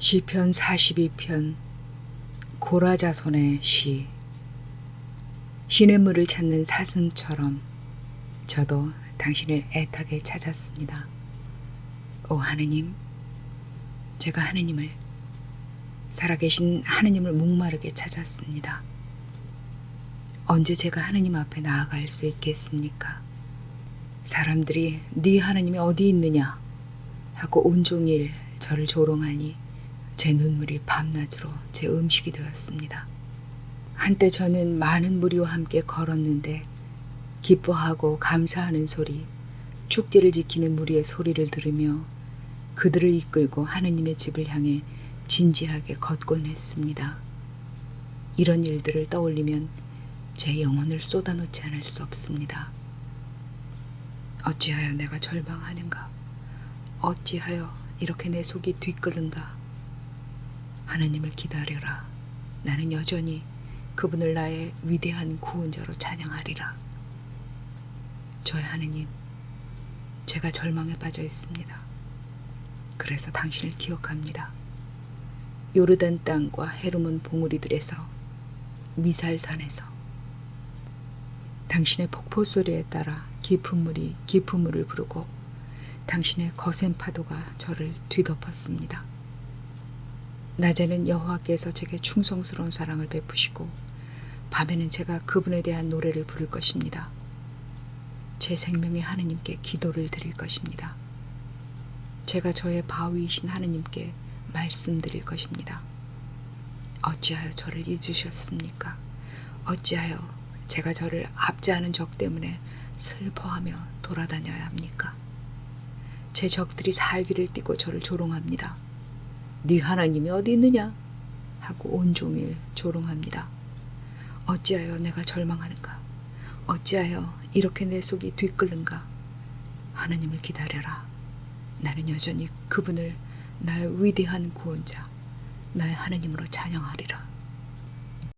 시편 42편 고라자손의 시 시냇물을 찾는 사슴처럼 저도 당신을 애타게 찾았습니다. 오 하느님, 제가 하느님을 살아계신 하느님을 목마르게 찾았습니다. 언제 제가 하느님 앞에 나아갈 수 있겠습니까? 사람들이 네 하느님이 어디 있느냐 하고 온종일 저를 조롱하니 제 눈물이 밤낮으로 제 음식이 되었습니다. 한때 저는 많은 무리와 함께 걸었는데 기뻐하고 감사하는 소리, 축제를 지키는 무리의 소리를 들으며 그들을 이끌고 하느님의 집을 향해 진지하게 걷곤 했습니다. 이런 일들을 떠올리면 제 영혼을 쏟아놓지 않을 수 없습니다. 어찌하여 내가 절망하는가? 어찌하여 이렇게 내 속이 뒤끓는가? 하나님을 기다려라. 나는 여전히 그분을 나의 위대한 구원자로 찬양하리라. 저의 하느님, 제가 절망에 빠져 있습니다. 그래서 당신을 기억합니다. 요르단 땅과 헤르몬 봉우리들에서 미살산에서 당신의 폭포 소리에 따라 깊은 물이 깊은 물을 부르고 당신의 거센 파도가 저를 뒤덮었습니다. 낮에는 여호와께서 제게 충성스러운 사랑을 베푸시고 밤에는 제가 그분에 대한 노래를 부를 것입니다. 제 생명의 하느님께 기도를 드릴 것입니다. 제가 저의 바위이신 하느님께 말씀드릴 것입니다. 어찌하여 저를 잊으셨습니까? 어찌하여 제가 저를 압제하는 적 때문에 슬퍼하며 돌아다녀야 합니까? 제 적들이 살기를 띠고 저를 조롱합니다. 네 하나님이 어디 있느냐? 하고 온종일 조롱합니다. 어찌하여 내가 절망하는가? 어찌하여 이렇게 내 속이 뒤끓는가? 하나님을 기다려라. 나는 여전히 그분을 나의 위대한 구원자, 나의 하나님으로 찬양하리라.